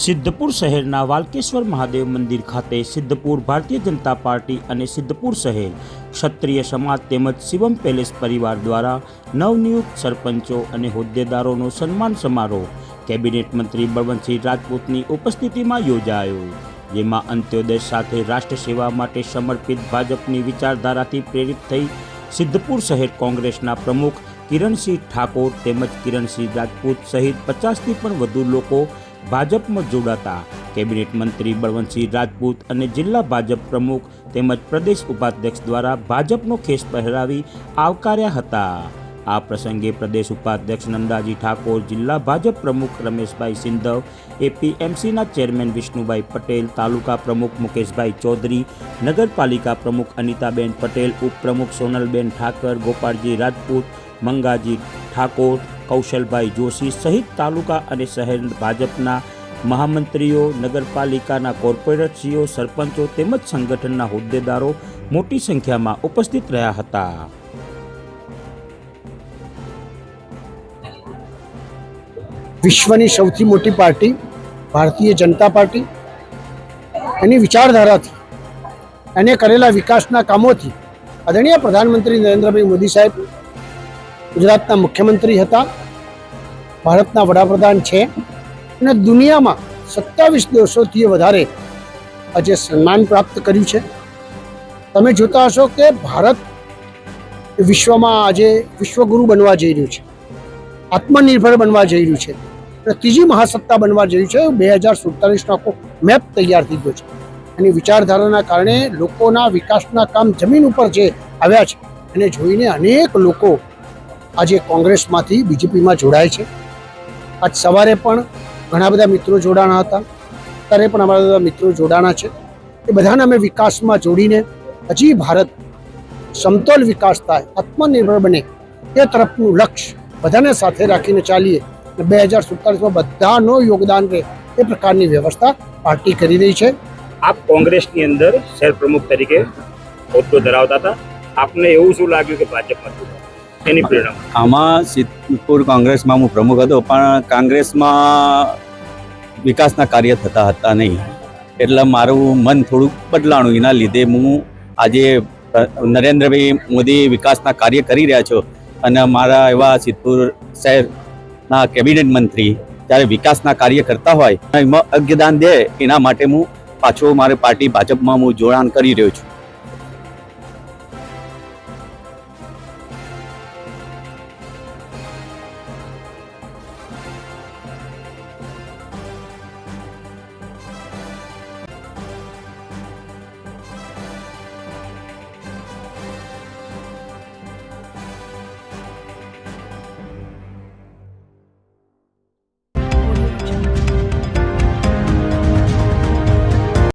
સિદ્ધપુર શહેરના વાલકેશ્વર મહાદેવ મંદિર ખાતે સિદ્ધપુર ભારતીય જનતા પાર્ટી અને સિદ્ધપુર શહેર ક્ષત્રિય સમાજ તેમજ શિવમ પેલેસ પરિવાર દ્વારા નવનિયુક્ત સરપંચો અને હોદ્દેદારોનો સન્માન સમારોહ કેબિનેટ મંત્રી બળવંતસિંહ રાજપૂતની ઉપસ્થિતિમાં યોજાયો, જેમાં અંત્યોદય સાથે રાષ્ટ્ર સેવા માટે સમર્પિત ભાજપની વિચારધારાથી પ્રેરિત થઈ સિદ્ધપુર શહેર કોંગ્રેસના પ્રમુખ કિરણસિંહ ઠાકોર તેમજ કિરણસિંહ રાજપૂત સહિત પચાસથી પણ વધુ લોકો ભાજપમાં જોડાતા. કેબિનેટ મંત્રી બળવંતસિંહ રાજપૂત અને જિલ્લા ભાજપ પ્રમુખ તેમજ પ્રદેશ ઉપાધ્યક્ષ દ્વારા ભાજપનો ખેસ પહેરાવી આવકાર્યા હતા. આ પ્રસંગે પ્રદેશ ઉપાધ્યક્ષ નંદાજી ઠાકોર, જિલ્લા ભાજપ પ્રમુખ રમેશભાઈ સિંધવ, એપીએમસીના ચેરમેન વિષ્ણુભાઈ પટેલ, તાલુકા પ્રમુખ મુકેશભાઈ ચૌધરી, નગરપાલિકા પ્રમુખ અનિતાબેન પટેલ, ઉપપ્રમુખ સોનલબેન ઠાકર, ગોપાળજી રાજપૂત મંગાજી ઠાકોર, કૌશલભાઈ જોશી સહિત તાલુકા અને શહેર ભાજપના મહામંત્રીઓ, નગરપાલિકાના કોર્પોરેટરશ્રીઓ, સરપંચો તેમજ સંગઠનના હોદ્દેદારો મોટી સંખ્યામાં ઉપસ્થિત રહ્યા હતા. વિશ્વની સૌથી મોટી પાર્ટી ભારતીય જનતા પાર્ટી. એની વિચારધારાથી, એને કરેલા વિકાસના કામોથી આદરણીય પ્રધાનમંત્રી નરેન્દ્રભાઈ મોદી સાહેબ ગુજરાતના મુખ્યમંત્રી હતા, ભારતના વડાપ્રધાન છે અને દુનિયામાં સત્તાવીસ દેશોથી વધારે આજે સન્માન પ્રાપ્ત કર્યું છે. તમે જોતા હશો કે ભારત વિશ્વમાં આજે વિશ્વગુરુ બનવા જઈ રહ્યું છે, આત્મનિર્ભર બનવા જઈ રહ્યું છે અને ત્રીજી મહાસત્તા બનવા જઈ રહ્યું છે બે હજાર સુડતાલીસનો આખો મેપ તૈયાર થઈ ગયો છે. એની વિચારધારાના કારણે લોકોના વિકાસના કામ જમીન ઉપર જે આવ્યા છે, એને જોઈને અનેક લોકો આજે કોંગ્રેસમાંથી બીજેપીમાં જોડાય છે. આજ સવારે પણ ઘણા બધા મિત્રો જોડાણા હતા. અત્યારે પણ અમારા બધા મિત્રો જોડાણા છે. એ બધાને અમે વિકાસમાં જોડીને હજી ભારત સમતોલ વિકાસ થાય, આત્મનિર્ભર બને એ તરફનું લક્ષ્ય બધાને સાથે રાખીને ચાલીએ. અને બે હજાર સુડતાલીસમાં બધાનો યોગદાન રહે એ પ્રકારની વ્યવસ્થા પાર્ટી કરી રહી છે. આપ કોંગ્રેસની અંદર શહેર પ્રમુખ તરીકે હોદ્દો ધરાવતા હતા. આપને એવું શું લાગ્યું કે ભાજપમાં? એની પ્રેરણા આમાં સિદ્ધપુર કોંગ્રેસમાં હું પ્રમુખ હતો, પણ કોંગ્રેસમાં વિકાસના કાર્ય થતા હતા નહીં. એટલે મારું મન થોડુંક બદલાણું. એના લીધે હું આજે નરેન્દ્રભાઈ મોદી વિકાસના કાર્ય કરી રહ્યા છો. અને મારા એવા સિદ્ધપુર શહેરના કેબિનેટ મંત્રી જ્યારે વિકાસના કાર્ય કરતા હોય, એમાં અજ્ઞદાન દે, એના માટે હું પાછો મારી પાર્ટી ભાજપમાં હું જોડાણ કરી રહ્યો છું.